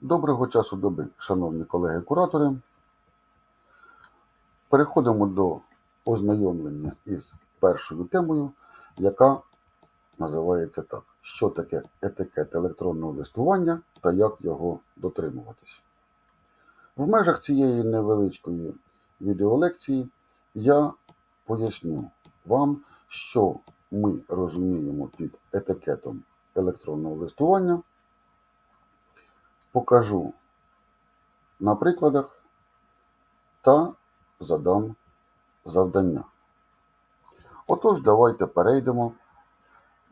Доброго часу доби, шановні колеги-куратори. Переходимо до ознайомлення із першою темою, яка називається так: що таке етикет електронного листування та як його дотримуватись. В межах цієї невеличкої відеолекції я поясню вам, що ми розуміємо під етикетом електронного листування покажу на прикладах та задам завдання. Отож, давайте перейдемо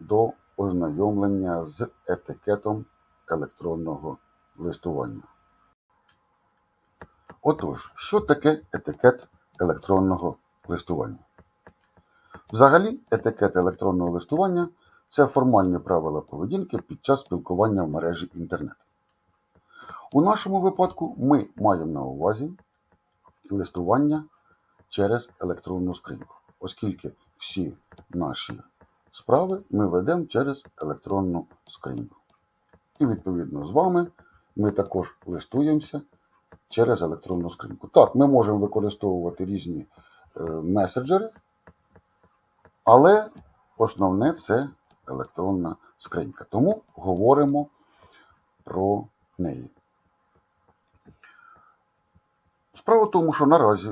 до ознайомлення з етикетом електронного листування. Отож, що таке етикет електронного листування? Взагалі, етикет електронного листування це формальні правила поведінки під час спілкування в мережі інтернет. У нашому випадку ми маємо на увазі листування через електронну скриньку, оскільки всі наші справи ми ведемо через електронну скриньку. І відповідно з вами ми також листуємося через електронну скриньку. Так, ми можемо використовувати різні е, меседжери, але основне це електронна скринька. Тому говоримо про неї. Справа в тому, що наразі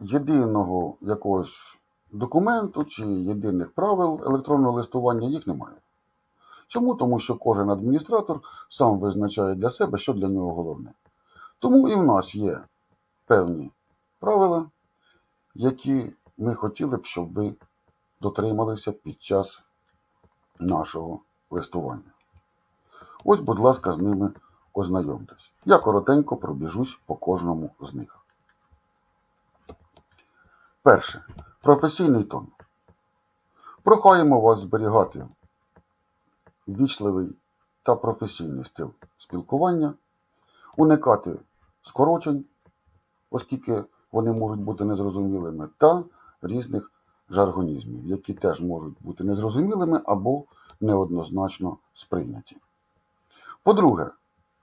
єдиного якогось документу чи єдиних правил електронного листування їх немає. Чому? Тому що кожен адміністратор сам визначає для себе, що для нього головне. Тому і в нас є певні правила, які ми хотіли б, щоб ви дотрималися під час нашого листування. Ось, будь ласка, з ними ознайомтесь. Я коротенько пробіжусь по кожному з них. Перше. Професійний тон. Прохаємо вас зберігати ввічливий та професійний стиль спілкування, уникати скорочень, оскільки вони можуть бути незрозумілими, та різних жаргонізмів, які теж можуть бути незрозумілими або неоднозначно сприйняті. По-друге,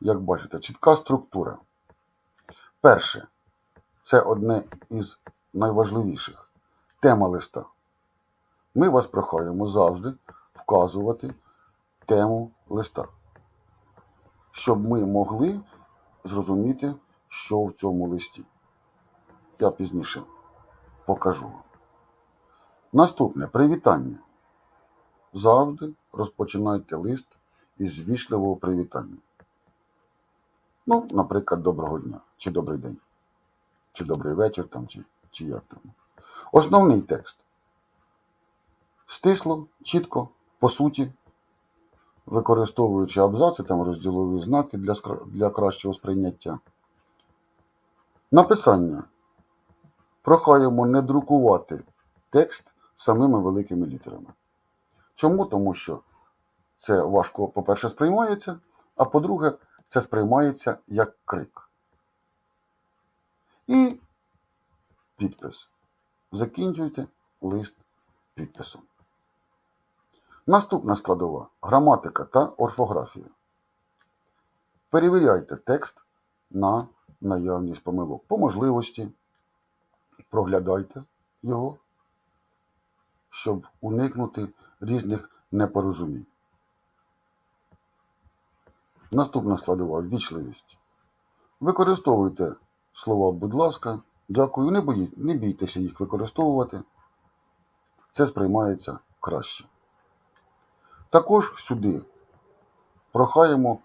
як бачите, чітка структура. Перше, це одне із найважливіших тема листа. Ми вас прохаємо завжди вказувати тему листа, щоб ми могли зрозуміти, що в цьому листі. Я пізніше покажу вам. Наступне привітання. Завжди розпочинайте лист із вічливого привітання. Ну, наприклад, доброго дня, чи добрий день, чи добрий вечір, там, чи, чи як там. Основний текст. Стисло, чітко, по суті, використовуючи абзаци, там розділові знаки для, для кращого сприйняття. Написання. Прохаємо не друкувати текст самими великими літерами. Чому? Тому що це важко, по-перше, сприймається, а по-друге, це сприймається як крик. І підпис. Закінчуйте лист підписом. Наступна складова граматика та орфографія. Перевіряйте текст на наявність помилок. По можливості проглядайте його, щоб уникнути різних непорозумінь. Наступна складова ввічливість. Використовуйте слова, будь ласка, дякую, не, бої, не бійтеся їх використовувати. Це сприймається краще. Також сюди прохаємо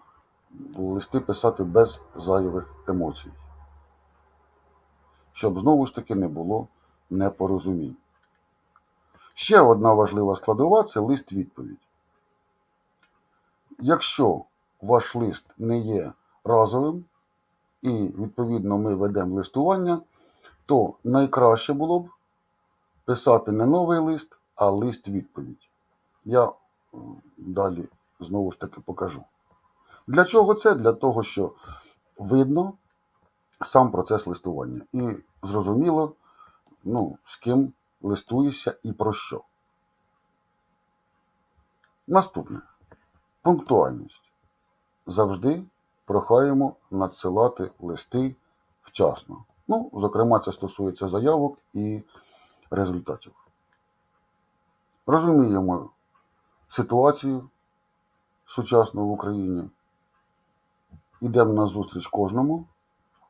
листи писати без зайвих емоцій, щоб знову ж таки не було непорозумінь. Ще одна важлива складова це лист відповідь. Якщо ваш лист не є разовим, і, відповідно, ми ведемо листування, то найкраще було б писати не новий лист, а лист відповідь. Я далі знову ж таки покажу. Для чого це? Для того, що видно сам процес листування. І зрозуміло, ну, з ким листуєшся і про що. Наступне. Пунктуальність. Завжди прохаємо надсилати листи вчасно. Ну, зокрема, це стосується заявок і результатів. Розуміємо ситуацію сучасну в Україні. Йдемо на зустріч кожному,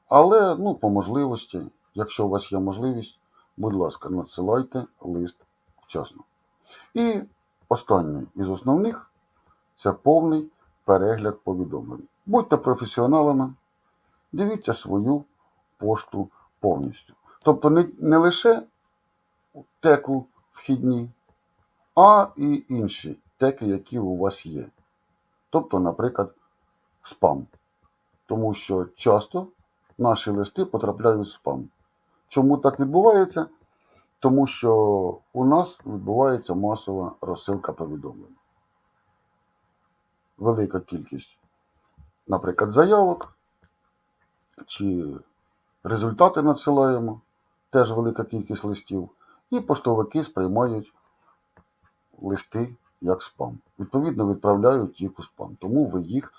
але ну, по можливості, якщо у вас є можливість, будь ласка, надсилайте лист вчасно. І останнє із основних це повний перегляд повідомлень. Будьте професіоналами, дивіться свою пошту повністю. Тобто не, не лише теку вхідні, а і інші теки, які у вас є. Тобто, наприклад, спам. Тому що часто наші листи потрапляють в спам. Чому так відбувається? Тому що у нас відбувається масова розсилка повідомлень. Велика кількість, наприклад, заявок чи результати надсилаємо, теж велика кількість листів, і поштовики сприймають листи як спам. Відповідно, відправляють їх у спам. Тому ви їх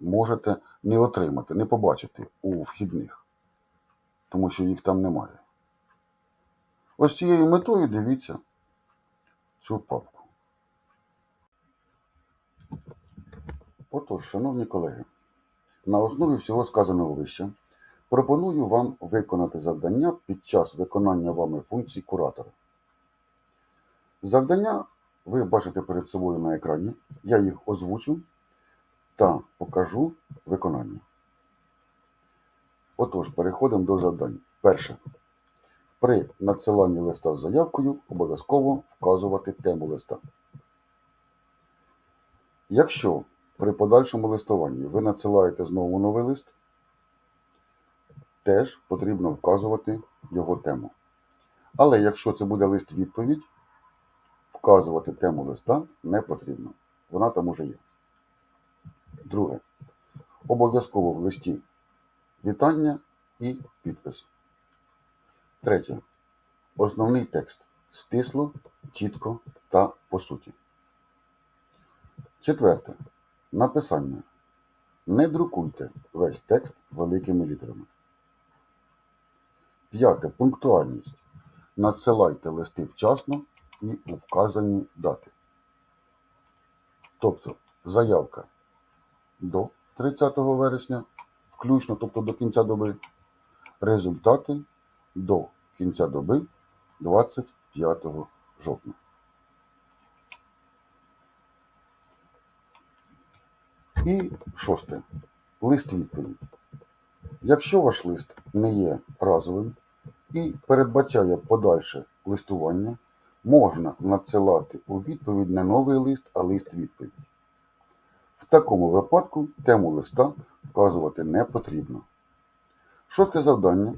можете не отримати, не побачити у вхідних, тому що їх там немає. Ось цією метою дивіться цю папку. Отож, шановні колеги, на основі всього сказаного вище пропоную вам виконати завдання під час виконання вами функцій куратора. Завдання ви бачите перед собою на екрані. Я їх озвучу та покажу виконання. Отож, переходимо до завдань. Перше. При надсиланні листа з заявкою обов'язково вказувати тему листа. Якщо при подальшому листуванні ви надсилаєте знову новий лист, теж потрібно вказувати його тему. Але якщо це буде лист відповідь, вказувати тему листа не потрібно. Вона там уже є. Друге. Обов'язково в листі вітання і підпис. Третє. Основний текст стисло, чітко та по суті. Четверте. Написання. Не друкуйте весь текст великими літерами. П'яте. Пунктуальність. Надсилайте листи вчасно і у вказані дати. Тобто заявка до 30 вересня, включно, тобто до кінця доби, результати до кінця доби 25 жовтня. І шосте. Лист відповідь. Якщо ваш лист не є разовим і передбачає подальше листування, можна надсилати у відповідь не новий лист, а лист відповідь. В такому випадку тему листа вказувати не потрібно. Шосте завдання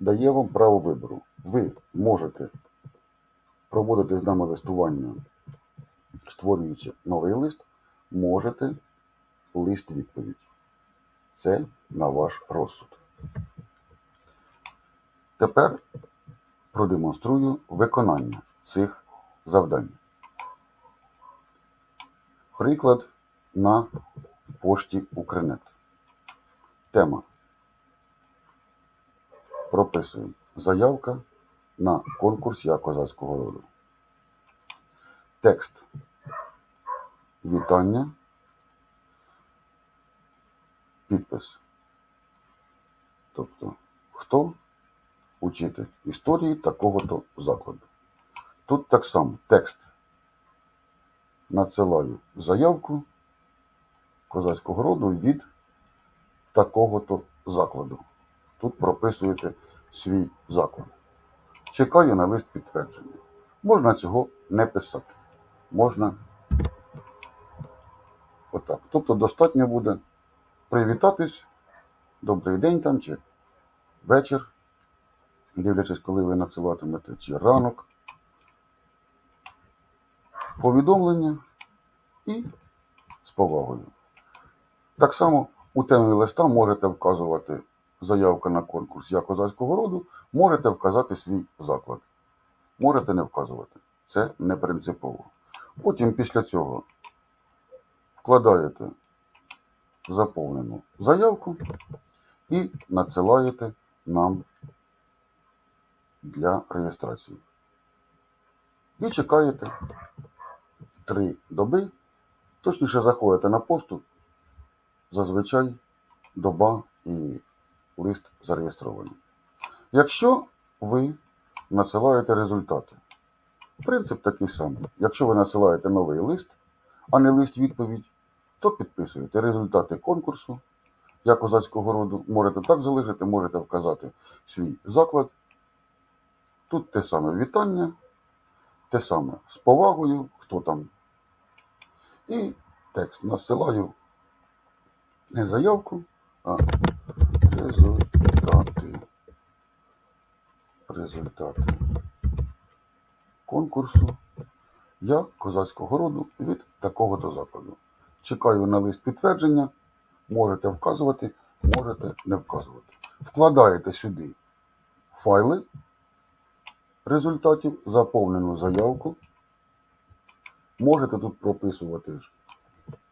дає вам право вибору. Ви можете проводити з нами листування, створюючи новий лист, можете лист відповідь. Це на ваш розсуд. Тепер продемонструю виконання цих завдань. Приклад на пошті Укрнет. Тема. Прописуємо. Заявка на конкурс Я козацького роду. Текст. Вітання. Підпис. Тобто, хто учитель історії такого-то закладу. Тут так само текст. Надсилаю заявку козацького роду від такого-то закладу. Тут прописуєте свій заклад. Чекаю на лист підтвердження. Можна цього не писати. Можна отак. Тобто достатньо буде привітатись, добрий день там, чи вечір, дивлячись, коли ви надсилатимете, чи ранок, повідомлення і з повагою. Так само у темі листа можете вказувати заявка на конкурс Я козацького роду, можете вказати свій заклад. Можете не вказувати. Це не принципово. Потім після цього вкладаєте заповнену заявку і надсилаєте нам для реєстрації. І чекаєте три доби, точніше заходите на пошту, зазвичай доба і лист зареєстрований. Якщо ви надсилаєте результати, принцип такий самий. Якщо ви надсилаєте новий лист, а не лист відповідь, то підписуєте результати конкурсу. Я козацького роду можете так залишити, можете вказати свій заклад. Тут те саме вітання, те саме з повагою, хто там. І текст насилаю не заявку, а результати. Результати конкурсу. Я козацького роду від такого-то закладу. Чекаю на лист підтвердження. Можете вказувати, можете не вказувати. Вкладаєте сюди файли результатів, заповнену заявку. Можете тут прописувати,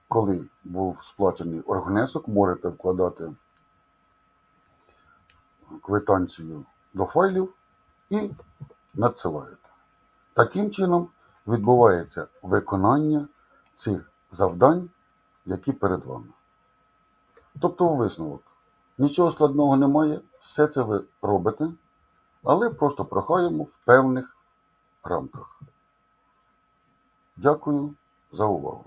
коли був сплачений оргнесок, можете вкладати квитанцію до файлів і надсилаєте. Таким чином відбувається виконання цих завдань, які перед вами. Тобто висновок. Нічого складного немає, все це ви робите, але просто прохаємо в певних рамках. Дякую за увагу.